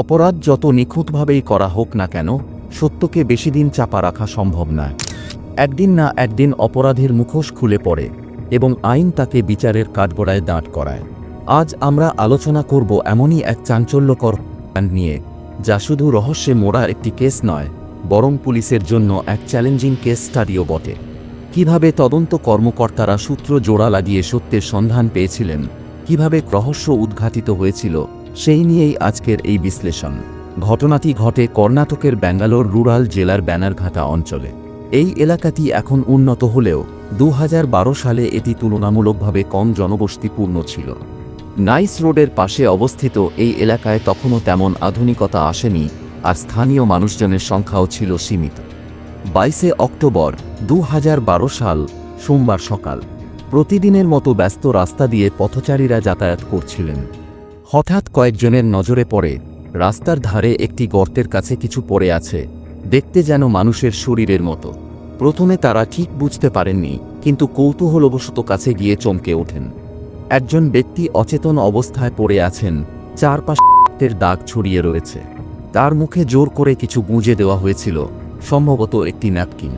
অপরাধ যত নিখুঁতভাবেই করা হোক না কেন, সত্যকে বেশি দিন চাপা রাখা সম্ভব নয়। একদিন না একদিন অপরাধের মুখোশ খুলে পড়ে এবং আইন তাকে বিচারের কাঠগড়ায় দাঁড় করায়। আজ আমরা আলোচনা করব এমনই এক চাঞ্চল্যকর নিয়ে, যা শুধু রহস্যে মোড়া একটি কেস নয়, বরং পুলিশের জন্য এক চ্যালেঞ্জিং কেস স্টাডিও বটে। কীভাবে তদন্ত কর্মকর্তারা সূত্র জোড়া লাগিয়ে সত্যের সন্ধান পেয়েছিলেন, কীভাবে রহস্য উদ্ঘাটিত হয়েছিল সেই নিয়েই আজকের এই বিশ্লেষণ। ঘটনাটি ঘটে কর্ণাটকের ব্যাঙ্গালোর রুরাল জেলার ব্যানারঘাটা অঞ্চলে। এই এলাকাটি এখন উন্নত হলেও দু হাজার বারো সালে এটি তুলনামূলকভাবে কম জনবসতিপূর্ণ ছিল। নাইস রোডের পাশে অবস্থিত এই এলাকায় তখনও তেমন আধুনিকতা আসেনি আর স্থানীয় মানুষজনের সংখ্যাও ছিল সীমিত। বাইশে অক্টোবর দু হাজার বারো সাল, সোমবার সকাল, প্রতিদিনের মতো ব্যস্ত রাস্তা দিয়ে পথচারীরা যাতায়াত করছিলেন। হঠাৎ কয়েকজনের নজরে পড়ে, রাস্তার ধারে একটি গর্তের কাছে কিছু পড়ে আছে, দেখতে যেন মানুষের শরীরের মতো। প্রথমে তারা ঠিক বুঝতে পারেননি, কিন্তু কৌতূহলবশত কাছে গিয়ে চমকে ওঠেন। একজন ব্যক্তি অচেতন অবস্থায় পড়ে আছেন চারপাশের দাগ ছড়িয়ে রয়েছে। তার মুখে জোর করে কিছু গুঁজে দেওয়া হয়েছিল, সম্ভবত একটি ন্যাপকিন।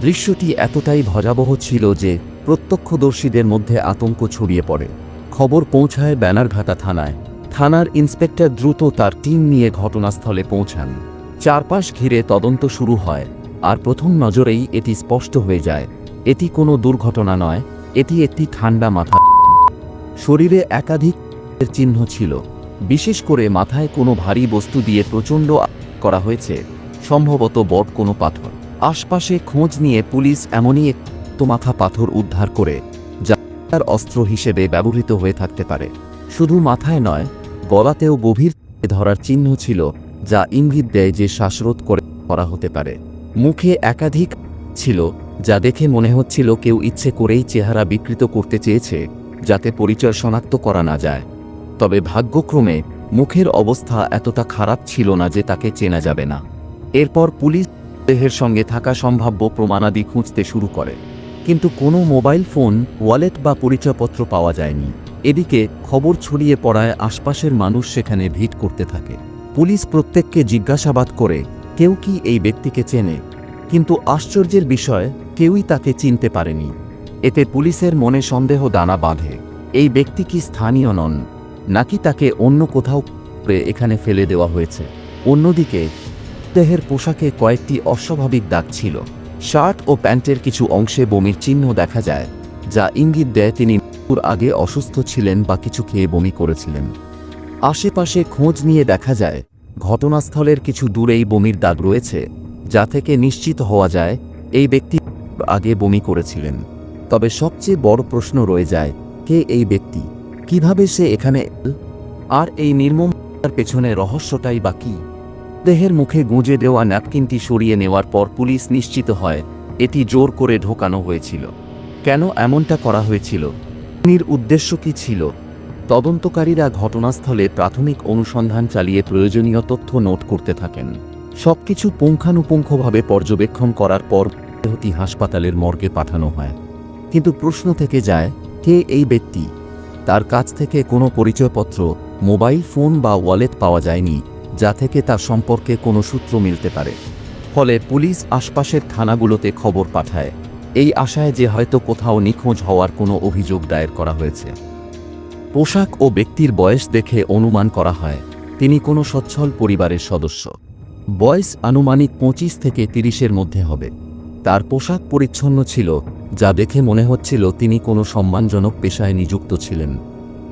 দৃশ্যটি এতটাই ভয়াবহ ছিল যে, প্রত্যক্ষদর্শীদের মধ্যে আতঙ্ক ছড়িয়ে পড়ে। খবর পৌঁছায় ব্যানারঘাটা থানায়। থানার ইন্সপেক্টর দ্রুত তার টিম নিয়ে ঘটনাস্থলে পৌঁছান। চারপাশ ঘিরে তদন্ত শুরু হয়, আর প্রথম নজরেই এটি স্পষ্ট হয়ে যায়। এটি কোনো দুর্ঘটনা নয়, এটি একটি ঠান্ডা মাথা। শরীরে একাধিক চিহ্ন ছিল, বিশেষ করে মাথায় কোনো ভারী বস্তু দিয়ে প্রচণ্ড করা হয়েছে, সম্ভবত বট কোনো পাথর। আশপাশে খোঁজ নিয়ে পুলিশ এমনই এক মাথা পাথর উদ্ধার করে, যা তার অস্ত্র হিসেবে ব্যবহৃত হয়ে থাকতে পারে। শুধু মাথায় নয় গলাতেও গভীর ধরার চিহ্ন ছিল, যা ইঙ্গিত দেয় যে শ্বাসরোধ করে করা হতে পারে। মুখে একাধিক ছিল, যা দেখে মনে হচ্ছিল কেউ ইচ্ছে করেই চেহারা বিকৃত করতে চেয়েছে, যাতে পরিচয় শনাক্ত করা না যায়। তবে ভাগ্যক্রমে, মুখের অবস্থা এতটা খারাপ ছিল না যে তাকে চেনা যাবে না। এরপর পুলিশ দেহের সঙ্গে থাকা সম্ভাব্য প্রমাণাদি খুঁজতে শুরু করে। কিন্তু কোনো মোবাইল ফোন, ওয়ালেট বা পরিচয়পত্র পাওয়া যায়নি। এদিকে খবর ছড়িয়ে পড়ায় আশপাশের মানুষ সেখানে ভিড় করতে থাকে। পুলিশ প্রত্যেককে জিজ্ঞাসাবাদ করে, কেউ কি এই ব্যক্তিকে চেনে? কিন্তু আশ্চর্যের বিষয়, কেউই তাকে চিনতে পারেনি। এতে পুলিশের মনে সন্দেহ দানা বাঁধে, এই ব্যক্তি কি স্থানীয় নন? নাকি তাকে অন্য কোথাও এখানে ফেলে দেওয়া হয়েছে? অন্যদিকে দেহের পোশাকে কয়েকটি অস্বাভাবিক দাগ ছিল। শার্ট ও প্যান্টের কিছু অংশে বমির চিহ্ন দেখা যায়, যা ইঙ্গিত দেয় তিনি মৃত্যুর আগে অসুস্থ ছিলেন বা কিছু খেয়ে বমি করেছিলেন। আশেপাশে খোঁজ নিয়ে দেখা যায়, ঘটনাস্থলের কিছু দূরেই বমির দাগ রয়েছে, যা থেকে নিশ্চিত হওয়া যায় এই ব্যক্তি আগে বমি করেছিলেন। তবে সবচেয়ে বড় প্রশ্ন রয়ে যায়, কে এই ব্যক্তি? কীভাবে সে এখানে আর এই নির্মম পেছনে রহস্যটাই বা কী? দেহের মুখে গুঁজে দেওয়া ন্যাপকিনটি সরিয়ে নেওয়ার পর পুলিশ নিশ্চিত হয়, এটি জোর করে ঢোকানো হয়েছিল। কেন এমনটা করা হয়েছিল? খুনির উদ্দেশ্য কি ছিল? তদন্তকারীরা ঘটনাস্থলে প্রাথমিক অনুসন্ধান চালিয়ে প্রয়োজনীয় তথ্য নোট করতে থাকেন। সবকিছু পুঙ্খানুপুঙ্খভাবে পর্যবেক্ষণ করার পর দেহটি হাসপাতালের মর্গে পাঠানো হয়। কিন্তু প্রশ্ন থেকে যায়, কে এই ব্যক্তি? তার কাছ থেকে কোনো পরিচয়পত্র, মোবাইল ফোন বা ওয়ালেট পাওয়া যায়নি, যা থেকে তার সম্পর্কে কোনো সূত্র মিলতে পারে। ফলে পুলিশ আশপাশের থানাগুলোতে খবর পাঠায়। এই আশায় যে হয়তো কোথাও নিখোঁজ হওয়ার কোনো অভিযোগ দায়ের করা হয়েছে। পোশাক ও ব্যক্তির বয়স দেখে অনুমান করা হয়, তিনি কোনো সচ্ছল পরিবারের সদস্য। বয়স আনুমানিক পঁচিশ থেকে তিরিশের মধ্যে হবে। তার পোশাক পরিচ্ছন্ন ছিল, যা দেখে মনে হচ্ছিল তিনি কোনো সম্মানজনক পেশায় নিযুক্ত ছিলেন।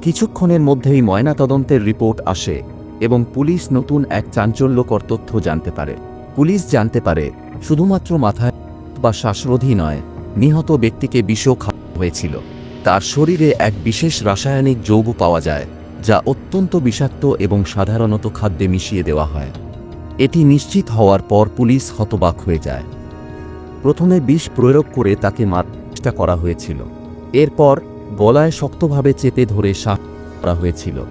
কিছুক্ষণের মধ্যেই ময়নাতদন্তের রিপোর্ট আসে এবং পুলিশ নতুন এক চাঞ্চল্যকর তথ্য জানতে পারে। পুলিশ জানতে পারে, শুধুমাত্র মাথায় বা শ্বাসরোধী নয়, নিহত ব্যক্তিকে বিষও খাওয়া হয়েছিল। তার শরীরে এক বিশেষ রাসায়নিক যৌগ পাওয়া যায়, যা অত্যন্ত বিষাক্ত এবং সাধারণত খাদ্যে মিশিয়ে দেওয়া হয়। এটি নিশ্চিত হওয়ার পর পুলিশ হতবাক হয়ে যায়। প্রথমে বিষ প্রয়োগ করে তাকে মারার করা হয়েছিল। এরপর গলায় শক্তভাবে চেপে ধরে শ্বাস করা হয়েছিল।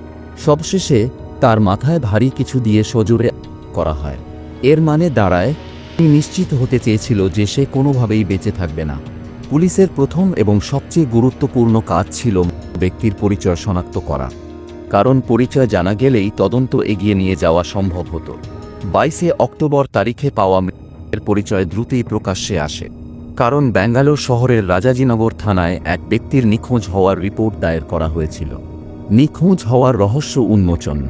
সবশেষে তার মাথায় ভারী কিছু দিয়ে সজোরে করা হয়। এর মানে দাঁড়ায় নিশ্চিত হতে চেয়েছিল যে সে কোনোভাবেই বেঁচে থাকবে না। পুলিশের প্রথম এবং সবচেয়ে গুরুত্বপূর্ণ কাজ ছিল ব্যক্তির পরিচয় শনাক্ত করা। কারণ পরিচয় জানা গেলেই তদন্ত এগিয়ে নিয়ে যাওয়া সম্ভব হতো। বাইশে অক্টোবর তারিখে পাওয়া মৃতের পরিচয় দ্রুতই প্রকাশ্যে আসে। কারণ ব্যাঙ্গালোর শহরের রাজাজিনগর থানায় এক ব্যক্তির নিখোঁজ হওয়ার রিপোর্ট দায়ের করা হয়েছিল। নিখোঁজ হওয়ার রহস্য উন্মোচন।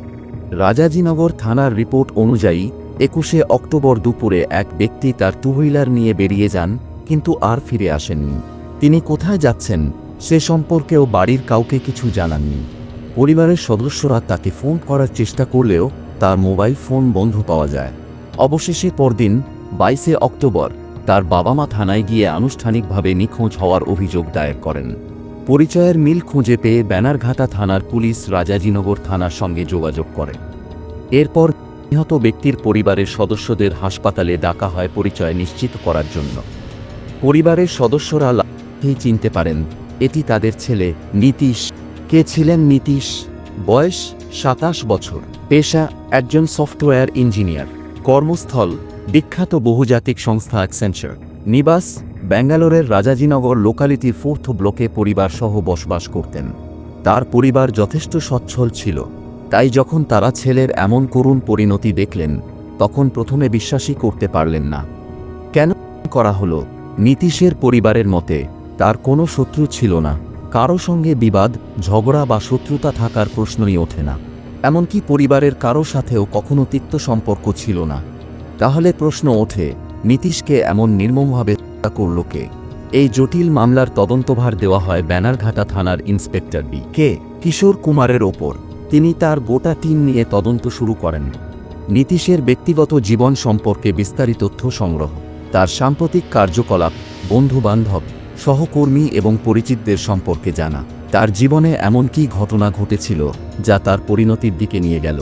রাজাজিনগর থানার রিপোর্ট অনুযায়ী একুশে অক্টোবর দুপুরে এক ব্যক্তি তার টু হুইলার নিয়ে বেরিয়ে যান, কিন্তু আর ফিরে আসেননি। তিনি কোথায় যাচ্ছেন, সে সম্পর্কেও বাড়ির কাউকে কিছু জানাননি। পরিবারের সদস্যরা তাকে ফোন করার চেষ্টা করলেও তার মোবাইল ফোন বন্ধ পাওয়া যায়। অবশেষে পরদিন, বাইশে অক্টোবর, তার বাবা মা থানায় গিয়ে আনুষ্ঠানিকভাবে নিখোঁজ হওয়ার অভিযোগ দায়ের করেন। পরিচয়ের মিল খুঁজে পেয়ে ব্যানারঘাটা থানার পুলিশ রাজাজিনগর থানার সঙ্গে যোগাযোগ করে। এরপর নিহত ব্যক্তির পরিবারের সদস্যদের হাসপাতালে ডাকা হয় পরিচয় নিশ্চিত করার জন্য। পরিবারের সদস্যরা লাঠি চিনতে পারেন, এটি তাদের ছেলে নীতিশ। কে ছিলেন নীতিশ? বয়স সাতাশ বছর। পেশা, একজন সফটওয়্যার ইঞ্জিনিয়ার। কর্মস্থল, বিখ্যাত বহুজাতিক সংস্থা অ্যাক্সেঞ্চার নিবাস, ব্যাঙ্গালোরের রাজাজিনগর লোকালিটির ফোর্থ ব্লকে পরিবার সহ বসবাস করতেন। তার পরিবার যথেষ্ট সচ্ছল ছিল। তাই যখন তারা ছেলের এমন করুণ পরিণতি দেখলেন, তখন প্রথমে বিশ্বাসই করতে পারলেন না। কেন করা হলো? নীতিশের পরিবারের মতে, তার কোনো শত্রু ছিল না। কারও সঙ্গে বিবাদ, ঝগড়া বা শত্রুতা থাকার প্রশ্নই ওঠে না। এমনকি পরিবারের কারও সাথেও কখনো তিক্ত সম্পর্ক ছিল না। তাহলে প্রশ্ন ওঠে, নীতিশকে এমন নির্মমভাবে করল কে? এই জটিল মামলার তদন্তভার দেওয়া হয় ব্যানারঘাটা থানার ইন্সপেক্টর বি। কে? কিশোর কুমারের ওপর। তিনি তার গোটা টিম নিয়ে তদন্ত শুরু করেন। নীতিশের ব্যক্তিগত জীবন সম্পর্কে বিস্তারিত তথ্য সংগ্রহ, তার সাম্প্রতিক কার্যকলাপ, বন্ধুবান্ধব, সহকর্মী এবং পরিচিতদের সম্পর্কে জানা, তার জীবনে এমন কী ঘটনা ঘটেছিল, যা তার পরিণতির দিকে নিয়ে গেল।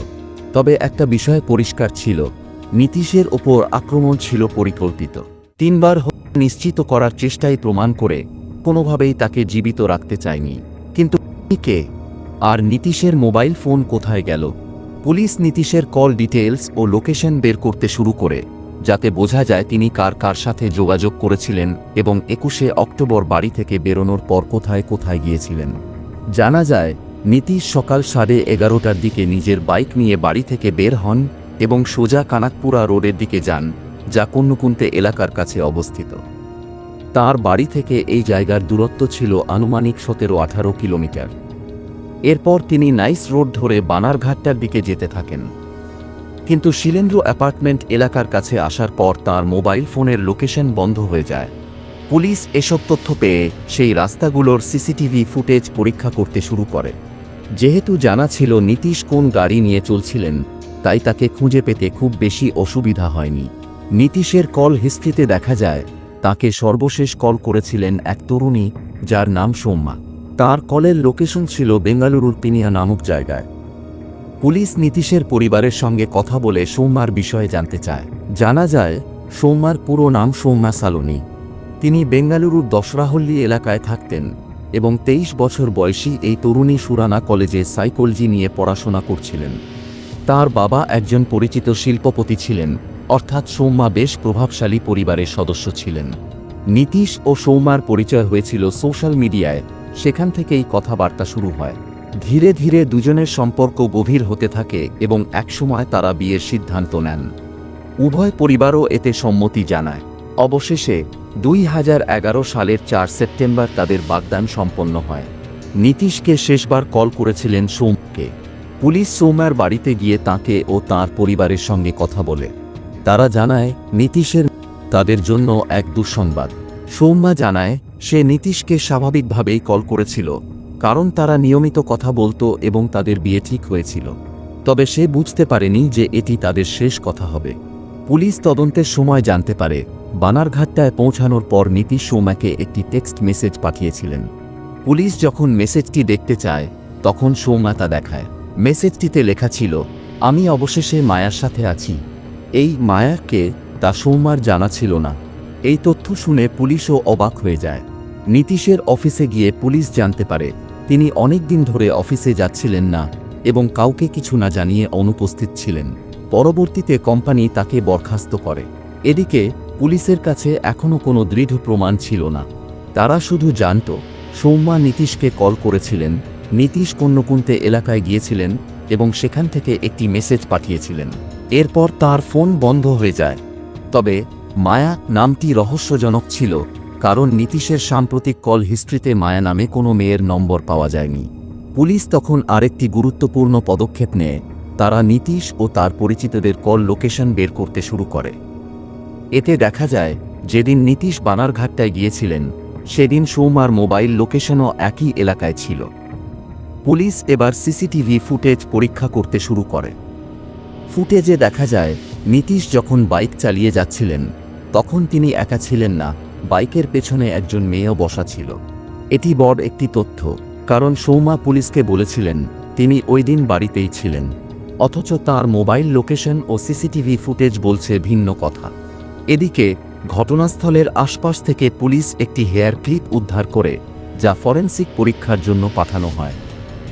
তবে একটা বিষয় পরিষ্কার ছিল, নীতিশের ওপর আক্রমণ ছিল পরিকল্পিত। তিনবার নিশ্চিত করার চেষ্টায় প্রমাণ করে, কোনোভাবেই তাকে জীবিত রাখতে চায়নি। কিন্তু কে? আর নীতিশের মোবাইল ফোন কোথায় গেল? পুলিশ নীতিশের কল ডিটেলস ও লোকেশন বের করতে শুরু করে, যাতে বোঝা যায় তিনি কার কার সাথে যোগাযোগ করেছিলেন এবং একুশে অক্টোবর বাড়ি থেকে বেরোনোর পর কোথায় কোথায় গিয়েছিলেন। জানা যায়, নীতিশ সকাল সাড়ে এগারোটার দিকে নিজের বাইক নিয়ে বাড়ি থেকে বের হন এবং সোজা কানাকপুরা রোডের দিকে যান, যা কন্যকুন্তে এলাকার কাছে অবস্থিত। তার বাড়ি থেকে এই জায়গার দূরত্ব ছিল আনুমানিক সতেরো আঠারো কিলোমিটার। এরপর তিনি নাইস রোড ধরে বানারঘাটটার দিকে যেতে থাকেন। কিন্তু শিলেন্দ্র অ্যাপার্টমেন্ট এলাকার কাছে আসার পর তার মোবাইল ফোনের লোকেশন বন্ধ হয়ে যায়। পুলিশ এসব তথ্য পেয়ে সেই রাস্তাগুলোর সিসিটিভি ফুটেজ পরীক্ষা করতে শুরু করে। যেহেতু জানা ছিল নীতিশ কোন গাড়ি নিয়ে চলছিলেন, তাই তাকে খুঁজে পেতে খুব বেশি অসুবিধা হয়নি। নীতিশের কল হিস্ট্রিতে দেখা যায়, তাকে সর্বশেষ কল করেছিলেন এক তরুণী যার নাম সৌম্যা। তার কলের লোকেশন ছিল বেঙ্গালুরুর পিনিয়া নামক জায়গায়। পুলিশ নীতিশের পরিবারের সঙ্গে কথা বলে সৌম্যার বিষয়ে জানতে চায়। জানা যায়, সৌম্যার পুরো নাম সৌম্যা সালোনি। তিনি বেঙ্গালুরুর দশরাহল্লি এলাকায় থাকতেন এবং তেইশ বছর বয়সী এই তরুণী সুরানা কলেজে সাইকোলজি নিয়ে পড়াশোনা করছিলেন। তার বাবা একজন পরিচিত শিল্পপতি ছিলেন, অর্থাৎ সৌম্যা বেশ প্রভাবশালী পরিবারের সদস্য ছিলেন। নীতিশ ও সৌম্যার পরিচয় হয়েছিল সোশ্যাল মিডিয়ায়। সেখান থেকেই কথাবার্তা শুরু হয়। ধীরে ধীরে দুজনের সম্পর্ক গভীর হতে থাকে এবং একসময় তারা বিয়ের সিদ্ধান্ত নেন। উভয় পরিবারও এতে সম্মতি জানায়। অবশেষে দুই হাজার এগারো সালের চার সেপ্টেম্বর তাদের বাগদান সম্পন্ন হয়। নীতিশকে শেষবার কল করেছিলেন সৌম্যকে। পুলিশ সৌম্যার বাড়িতে গিয়ে তাকে ও তার পরিবারের সঙ্গে কথা বলে। তারা জানায়, নীতিশের তাদের জন্য এক দুঃসংবাদ। সৌম্যা জানায় সে নীতিশকে স্বাভাবিকভাবেই কল করেছিল, কারণ তারা নিয়মিত কথা বলতো এবং তাদের বিয়ে ঠিক হয়েছিল। তবে সে বুঝতে পারেনি যে এটি তাদের শেষ কথা হবে। পুলিশ তদন্তের সময় জানতে পারে, বানারঘাটটায় পৌঁছানোর পর নীতিশ সৌম্যাকে একটি টেক্সট মেসেজ পাঠিয়েছিলেন। পুলিশ যখন মেসেজটি দেখতে চায়, তখন সৌম্যা তা দেখায়। মেসেজটিতে লেখা ছিল, আমি অবশেষে মায়ার সাথে আছি। এই মায়াকে তা সৌম্যার জানা ছিল না। এই তথ্য শুনে পুলিশও অবাক হয়ে যায়। নীতিশের অফিসে গিয়ে পুলিশ জানতে পারে, তিনি অনেক দিন ধরে অফিসে যাচ্ছিলেন না এবং কাউকে কিছু না জানিয়ে অনুপস্থিত ছিলেন। পরবর্তীতে কোম্পানি তাকে বরখাস্ত করে। এদিকে, পুলিশের কাছে এখনও কোনো দৃঢ় প্রমাণ ছিল না। তারা শুধু জানত সৌম্যা নীতিশকে কল করেছিলেন, নীতিশ কন্যকুন্তে এলাকায় গিয়েছিলেন এবং সেখান থেকে একটি মেসেজ পাঠিয়েছিলেন। এরপর তার ফোন বন্ধ হয়ে যায়। তবে মায়া নামটি রহস্যজনক ছিল, কারণ নীতিশের সাম্প্রতিক কল হিস্ট্রিতে মায়া নামে কোনো মেয়ের নম্বর পাওয়া যায়নি। পুলিশ তখন আরেকটি গুরুত্বপূর্ণ পদক্ষেপ নেয়, তারা নীতিশ ও তার পরিচিতদের কল লোকেশন বের করতে শুরু করে। এতে দেখা যায়, যেদিন নীতিশ বানারঘাটটায় গিয়েছিলেন, সেদিন সৌমার মোবাইল লোকেশনও একই এলাকায় ছিল। পুলিশ এবার সিসিটিভি ফুটেজ পরীক্ষা করতে শুরু করে। ফুটেজে দেখা যায়, নীতিশ যখন বাইক চালিয়ে যাচ্ছিলেন তখন তিনি একা ছিলেন না, বাইকের পেছনে একজন মেয়েও বসা ছিল। এটি বড় একটি তথ্য, কারণ সৌমা পুলিশকে বলেছিলেন, তিনি ওই দিন বাড়িতেই ছিলেন। অথচ তার মোবাইল লোকেশন ও সিসিটিভি ফুটেজ বলছে ভিন্ন কথা। এদিকে, ঘটনাস্থলের আশপাশ থেকে পুলিশ একটি হেয়ার ক্লিপ উদ্ধার করে, যা ফরেন্সিক পরীক্ষার জন্য পাঠানো হয়।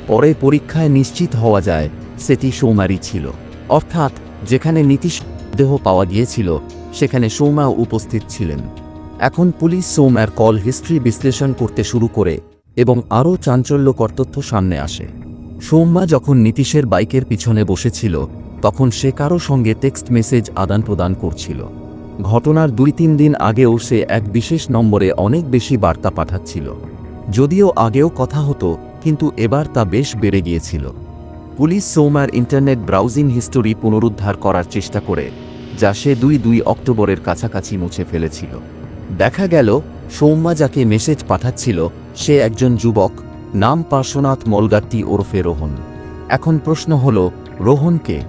পরে পরীক্ষায় নিশ্চিত হওয়া যায়, সেটি সৌমারই ছিল। অর্থাৎ, যেখানে নীতিশ দেহ পাওয়া গিয়েছিল সেখানে সৌমা উপস্থিত ছিলেন। এখন পুলিশ সৌম্যার কল হিস্ট্রি বিশ্লেষণ করতে শুরু করে এবং আরও চাঞ্চল্যকর তথ্য সামনে আসে। সৌম্যা যখন নীতিশের বাইকের পিছনে বসেছিল, তখন সে কারও সঙ্গে টেক্সট মেসেজ আদান প্রদান করছিল। ঘটনার দুই তিন দিন আগেও সে এক বিশেষ নম্বরে অনেক বেশি বার্তা পাঠাচ্ছিল। যদিও আগেও কথা হতো, কিন্তু এবার তা বেশ বেড়ে গিয়েছিল। পুলিশ সৌমার ইন্টারনেট ব্রাউজিং হিস্টোরি পুনরুদ্ধার করার চেষ্টা করে যা সে দুই দুই অক্টোবরের কাছাকাছি মুছে ফেলেছিল। দেখা গেল, সৌম্যা যাকে মেসেজ পাঠাচ্ছিল, সে একজন যুবক, নাম পার্শ্বনাথ মলগাত্তি ওরফে রোহন। এখন প্রশ্ন হল রোহনকে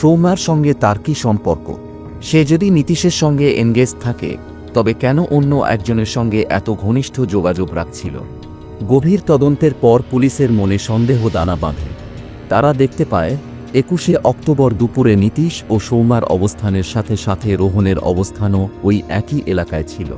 সৌম্যার সঙ্গে তার কি সম্পর্ক? সে যদি নীতিশের সঙ্গে এনগেজ থাকে, তবে কেন অন্য একজনের সঙ্গে এত ঘনিষ্ঠ যোগাযোগ রাখছিল? গভীর তদন্তের পর পুলিশের মনে সন্দেহ দানা বাঁধে। তারা দেখতে পায় একুশে অক্টোবর দুপুরে নীতিশ ও সৌমার অবস্থানের সাথে সাথে রোহনের অবস্থানও ওই একই এলাকায় ছিল।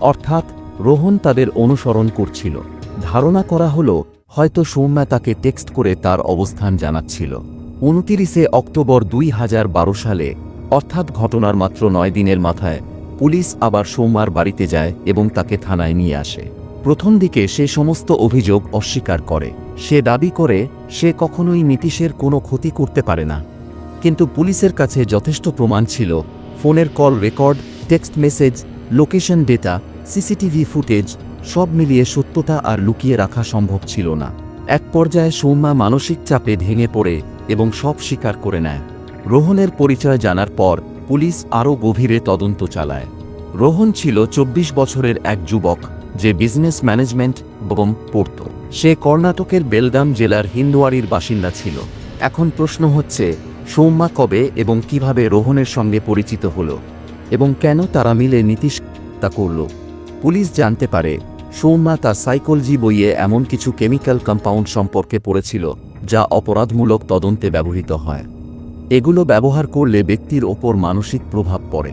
অর্থাৎ রোহন তাদের অনুসরণ করছিল। ধারণা করা হলো, হয়তো সৌম্যা তাকে টেক্সট করে তার অবস্থান জানাচ্ছিল। উনতিরিশে অক্টোবর দুই হাজার বারো সালে, অর্থাৎ ঘটনার মাত্র নয় দিনের মাথায়, পুলিশ আবার সৌম্যার বাড়িতে যায় এবং তাকে থানায় নিয়ে আসে। প্রথম দিকে সে সমস্ত অভিযোগ অস্বীকার করে। সে দাবি করে, সে কখনোই নীতিশের কোনো ক্ষতি করতে পারে না। কিন্তু পুলিশের কাছে যথেষ্ট প্রমাণ ছিল। ফোনের call record, text message, location data, CCTV footage, সব মিলিয়ে সত্যতা আর লুকিয়ে রাখা সম্ভব ছিল না। এক পর্যায়ে সৌম্যা মানসিক চাপে ভেঙে পড়ে এবং সব স্বীকার করে নেয়। রোহনের পরিচয় জানার পর পুলিশ আরও গভীরে তদন্ত চালায়। রোহন ছিল চব্বিশ বছরের এক যুবক। যে বিজনেস ম্যানেজমেন্ট এবং পড়ত। সে কর্ণাটকের বেলগাম জেলার হিন্দুয়ারির বাসিন্দা ছিল। এখন প্রশ্ন হচ্ছে সৌম্যা কবে এবং কীভাবে রোহনের সঙ্গে পরিচিত হল এবং কেন তারা মিলে নীতিশ তা করল? পুলিশ জানতে পারে সৌম্যা তার সাইকোলজি বইয়ে এমন কিছু কেমিক্যাল কম্পাউন্ড সম্পর্কে পড়েছিল, যা অপরাধমূলক তদন্তে ব্যবহৃত হয়। এগুলো ব্যবহার করলে ব্যক্তির ওপর মানসিক প্রভাব পড়ে।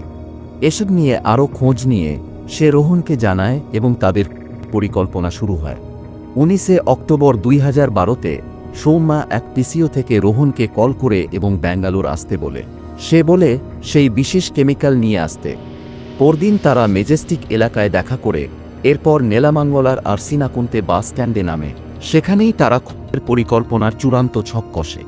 এসব নিয়ে আরও খোঁজ নিয়ে সে রোহনকে জানায় এবং তাদের পরিকল্পনা শুরু হয়। উনিশে অক্টোবর দুই হাজার বারোতে সৌম্যা এক পিসিও থেকে রোহনকে কল করে এবং ব্যাঙ্গালোর আসতে বলে। সে বলে, সেই বিশেষ কেমিক্যাল নিয়ে আসতে। পরদিন তারা মেজেস্টিক এলাকায় দেখা করে, এরপর নেলামাঙ্গলার আর সিনাকুন্তে বাস স্ট্যান্ডে নামে। সেখানেই তারা পরিকল্পনার চূড়ান্ত ছক কষে।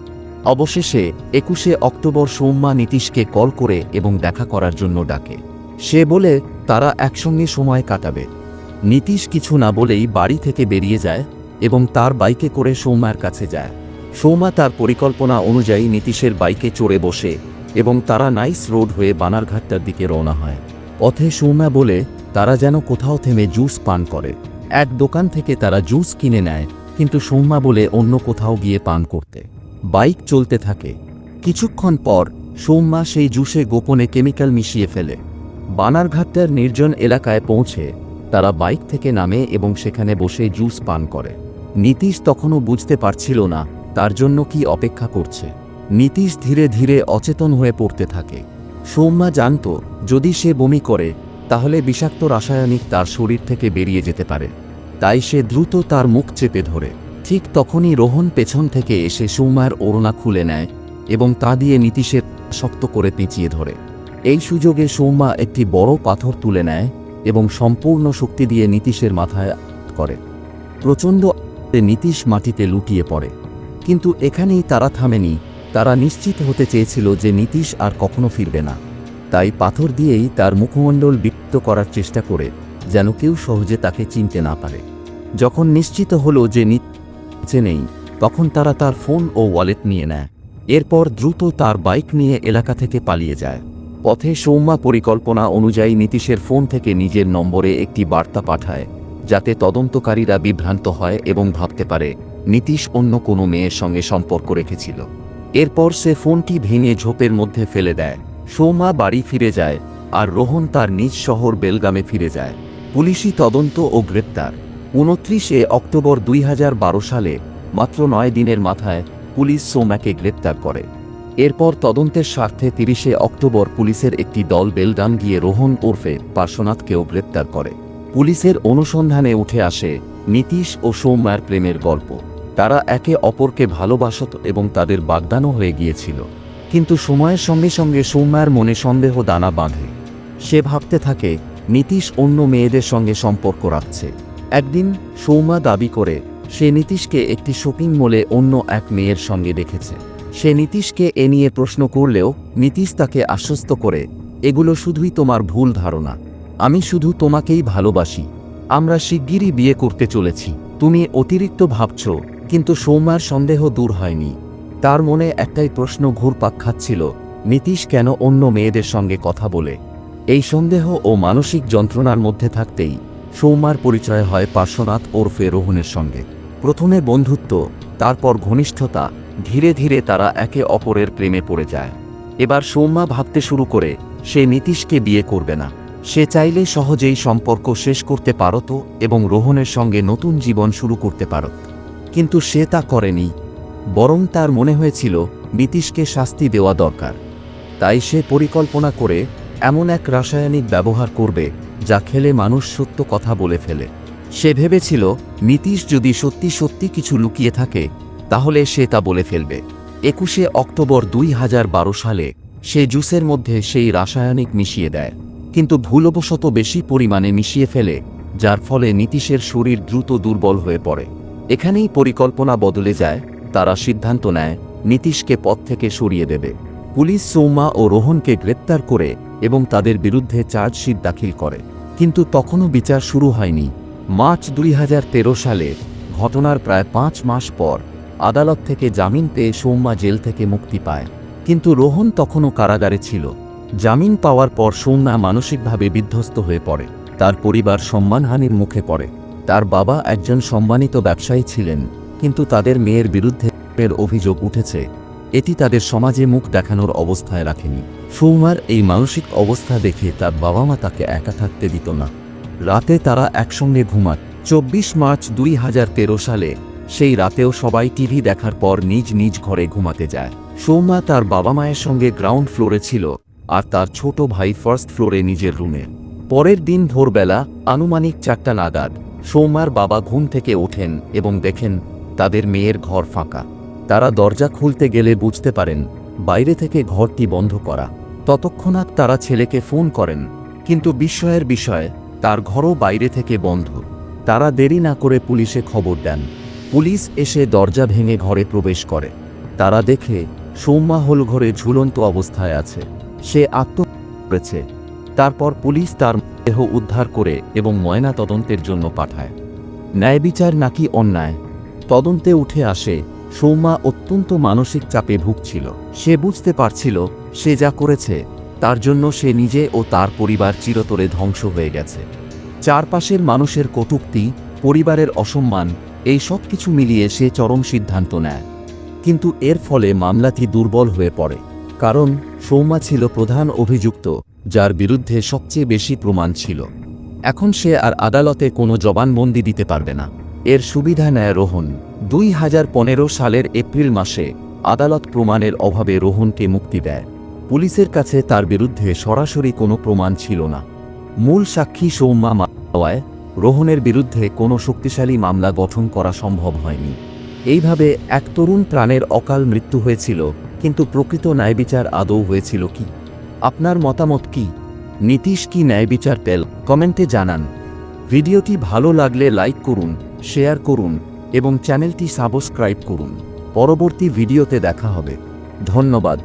অবশেষে একুশে অক্টোবর সৌম্যা নীতিশকে কল করে এবং দেখা করার জন্য ডাকে। সে বলে, তারা একসঙ্গে সময় কাটাবে। নীতিশ কিছু না বলেই বাড়ি থেকে বেরিয়ে যায় এবং তার বাইকে করে সৌম্যার কাছে যায়। সৌমা তার পরিকল্পনা অনুযায়ী নীতিশের বাইকে চড়ে বসে এবং তারা নাইস রোড হয়ে বানারঘাটটার দিকে রওনা হয়। পথে সৌম্যা বলে, তারা যেন কোথাও থেমে জুস পান করে। এক দোকান থেকে তারা জুস কিনে নেয়, কিন্তু সৌম্যা বলে অন্য কোথাও গিয়ে পান করতে। বাইক চলতে থাকে। কিছুক্ষণ পর সৌম্যা সেই জুসে গোপনে কেমিক্যাল মিশিয়ে ফেলে। বানারঘাটটার নির্জন এলাকায় পৌঁছে তারা বাইক থেকে নামে এবং সেখানে বসে জুস পান করে। নীতিশ তখনও বুঝতে পারছিল না তার জন্য কি অপেক্ষা করছে। নীতিশ ধীরে ধীরে অচেতন হয়ে পড়তে থাকে। সৌম্যা জানত, যদি সে বমি করে, তাহলে বিষাক্ত রাসায়নিক তার শরীর থেকে বেরিয়ে যেতে পারে। তাই সে দ্রুত তার মুখ চেপে ধরে। ঠিক তখনই রোহন পেছন থেকে এসে সৌম্যার ওড়না খুলে নেয় এবং তা দিয়ে নীতিশের শক্ত করে পেঁচিয়ে ধরে। এই সুযোগে সৌম্যা একটি বড় পাথর তুলে নেয় এবং সম্পূর্ণ শক্তি দিয়ে নীতিশের মাথায় করে। প্রচণ্ড নীতিশ মাটিতে লুটিয়ে পড়ে। কিন্তু এখানেই তারা থামেনি। তারা নিশ্চিত হতে চেয়েছিল যে নীতিশ আর কখনো ফিরবে না। তাই পাথর দিয়েই তার মুখমণ্ডল বিকৃত করার চেষ্টা করে, যেন কেউ সহজে তাকে চিনতে না পারে। যখন নিশ্চিত হলো যে নিচে নেই, তখন তারা তার ফোন ও ওয়ালেট নিয়ে নেয়। এরপর দ্রুত তার বাইক নিয়ে এলাকা থেকে পালিয়ে যায়। পথে সৌম্যা পরিকল্পনা অনুযায়ী নীতিশের ফোন থেকে নিজের নম্বরে একটি বার্তা পাঠায়, যাতে তদন্তকারীরা বিভ্রান্ত হয় এবং ভাবতে পারে, নীতিশ অন্য কোনো মেয়ের সঙ্গে সম্পর্ক রেখেছিল। এরপর সে ফোনটি ভেঙে ঝোপের মধ্যে ফেলে দেয়। সৌমা বাড়ি ফিরে যায় আর রোহন তার নিজ শহর বেলগামে ফিরে যায়। পুলিশি তদন্ত ও গ্রেপ্তার। উনত্রিশে অক্টোবর দুই হাজার বারো সালে, মাত্র নয় দিনের মাথায় পুলিশ সৌম্যাকে গ্রেপ্তার করে। এরপর তদন্তের স্বার্থে তিরিশে অক্টোবর পুলিশের একটি দল বেলডান গিয়ে রোহন ওরফে পার্শ্বনাথকেও গ্রেপ্তার করে। পুলিশের অনুসন্ধানে উঠে আসে নীতিশ ও সৌম্যার প্রেমের গল্প। তারা একে অপরকে ভালোবাসত এবং তাদের বাগদানও হয়ে গিয়েছিল। কিন্তু সময়ের সঙ্গে সঙ্গে সৌম্যার মনে সন্দেহ দানা বাঁধে। সে ভাবতে থাকে, নীতিশ অন্য মেয়েদের সঙ্গে সম্পর্ক রাখছে। একদিন সৌম্যা দাবি করে, সে নীতিশকে একটি শপিং মলে অন্য এক মেয়ের সঙ্গে দেখেছে। সে নীতিশকে এ নিয়ে প্রশ্ন করলেও নীতিশ তাকে আশ্বস্ত করে, এগুলো শুধুই তোমার ভুল ধারণা। আমি শুধু তোমাকেই ভালোবাসি। আমরা শিগগিরই বিয়ে করতে চলেছি। তুমি অতিরিক্ত ভাবছ, কিন্তু সৌম্যার সন্দেহ দূর হয়নি। তার মনে একটাই প্রশ্ন ঘুরপাক খাচ্ছিল, নীতিশ কেন অন্য মেয়েদের সঙ্গে কথা বলে? এই সন্দেহ ও মানসিক যন্ত্রণার মধ্যে থাকতেই সৌমার পরিচয় হয় পার্শ্বনাথ ওরফে রোহনের সঙ্গে। প্রথমে বন্ধুত্ব, তারপর ঘনিষ্ঠতা ধীরে ধীরে তারা একে অপরের প্রেমে পড়ে যায়। এবার সৌম্যা ভাবতে শুরু করে, সে নীতিশকে বিয়ে করবে না। সে চাইলে সহজেই সম্পর্ক শেষ করতে পারত এবং রোহনের সঙ্গে নতুন জীবন শুরু করতে পারত। কিন্তু সে তা করেনি, বরং তার মনে হয়েছিল, নীতিশকে শাস্তি দেওয়া দরকার। তাই সে পরিকল্পনা করে এমন এক রাসায়নিক ব্যবহার করবে, যা খেলে মানুষ সত্য কথা বলে ফেলে। সে ভেবেছিল, নীতিশ যদি সত্যি সত্যি কিছু লুকিয়ে থাকে তাহলে সে তা বলে ফেলবে। একুশে অক্টোবর দুই হাজার বারো সালে সে জুসের মধ্যে সেই রাসায়নিক মিশিয়ে দেয়, কিন্তু ভুলবশত বেশি পরিমাণে মিশিয়ে ফেলে, যার ফলে নীতিশের শরীর দ্রুত দুর্বল হয়ে পড়ে। এখানেই পরিকল্পনা বদলে যায়, তারা সিদ্ধান্ত নেয়, নীতিশকে পথ থেকে সরিয়ে দেবে। পুলিশ সৌমা ও রোহনকে গ্রেপ্তার করে এবং তাদের বিরুদ্ধে চার্জশিট দাখিল করে। কিন্তু তখনও বিচার শুরু হয়নি। মার্চ দুই সালে ঘটনার প্রায় পাঁচ মাস পর আদালত থেকে জামিন পেয়ে সৌম্যা জেল থেকে মুক্তি পায়। কিন্তু রোহন তখনও কারাগারে ছিল। জামিন পাওয়ার পর সৌম্যা মানসিকভাবে বিধ্বস্ত হয়ে পড়ে। তার পরিবার সম্মানহানির মুখে পড়ে। তার বাবা একজন সম্মানিত ব্যবসায়ী ছিলেন, কিন্তু তাদের মেয়ের বিরুদ্ধে এর অভিযোগ উঠেছে। এটি তাদের সমাজে মুখ দেখানোর অবস্থায় রাখেনি। সৌমার এই মানসিক অবস্থা দেখে তার বাবা মা তাকে একা থাকতে দিত না। রাতে তারা একসঙ্গে ঘুমাত চব্বিশ মার্চ দুই হাজার তেরো সালে সেই রাতেও সবাই টিভি দেখার পর নিজ নিজ ঘরে ঘুমাতে যায়। সৌমা তার বাবা মায়ের সঙ্গে গ্রাউন্ড ফ্লোরে ছিল আর তার ছোট ভাই ফার্স্ট ফ্লোরে নিজের রুমে পরের দিন ভোরবেলা, আনুমানিক চারটা নাগাদ সৌমার বাবা ঘুম থেকে ওঠেন এবং দেখেন তাদের মেয়ের ঘর ফাঁকা। তারা দরজা খুলতে গেলে বুঝতে পারেন বাইরে থেকে ঘরটি বন্ধ করা। ততক্ষণাৎ তারা ছেলেকে ফোন করেন, কিন্তু বিস্ময়ের বিষয়, তার ঘরও বাইরে থেকে বন্ধ। তারা দেরি না করে পুলিশে খবর দেন। পুলিশ এসে দরজা ভেঙে ঘরে প্রবেশ করে। তারা দেখে সৌম্যা হল ঘরে ঝুলন্ত অবস্থায় আছে। সে করেছে। তারপর পুলিশ তার দেহ উদ্ধার করে এবং ময়না তদন্তের জন্য পাঠায়। ন্যায় বিচার নাকি অন্যায়? তদন্তে উঠে আসে, সৌমা অত্যন্ত মানসিক চাপে ভুগছিল। সে বুঝতে পারছিল, সে যা করেছে, তার জন্য সে নিজে ও তার পরিবার চিরতরে ধ্বংস হয়ে গেছে। চারপাশের মানুষের কটূক্তি, পরিবারের অসম্মান এই সব কিছু মিলিয়ে সে চরম সিদ্ধান্ত নেয়। কিন্তু এর ফলে মামলাটি দুর্বল হয়ে পড়ে, কারণ সৌমা ছিল প্রধান অভিযুক্ত, যার বিরুদ্ধে সবচেয়ে বেশি প্রমাণ ছিল। এখন সে আর আদালতে কোনো জবানবন্দি দিতে পারবে না। এর সুবিধা নেয় রোহন। দুই হাজার পনেরো সালের এপ্রিল মাসে আদালত প্রমাণের অভাবে রোহনকে মুক্তি দেয়। পুলিশের কাছে তার বিরুদ্ধে সরাসরি কোনো প্রমাণ ছিল না। মূল সাক্ষী সৌম্যা মাওয়ায় রোহনের বিরুদ্ধে কোনো শক্তিশালী মামলা গঠন করা সম্ভব হয়নি। এইভাবে এক তরুণ প্রাণের অকাল মৃত্যু হয়েছিল, কিন্তু প্রকৃত ন্যায়বিচার আদৌ হয়েছিল কি? আপনার মতামত কি? নীতিশ কি ন্যায়বিচার পেল? কমেন্টে জানান। ভিডিওটি ভালো লাগলে লাইক করুন, শেয়ার করুন, এবং চ্যানেলটি সাবস্ক্রাইব করুন। পরবর্তী ভিডিওতে দেখা হবে। ধন্যবাদ।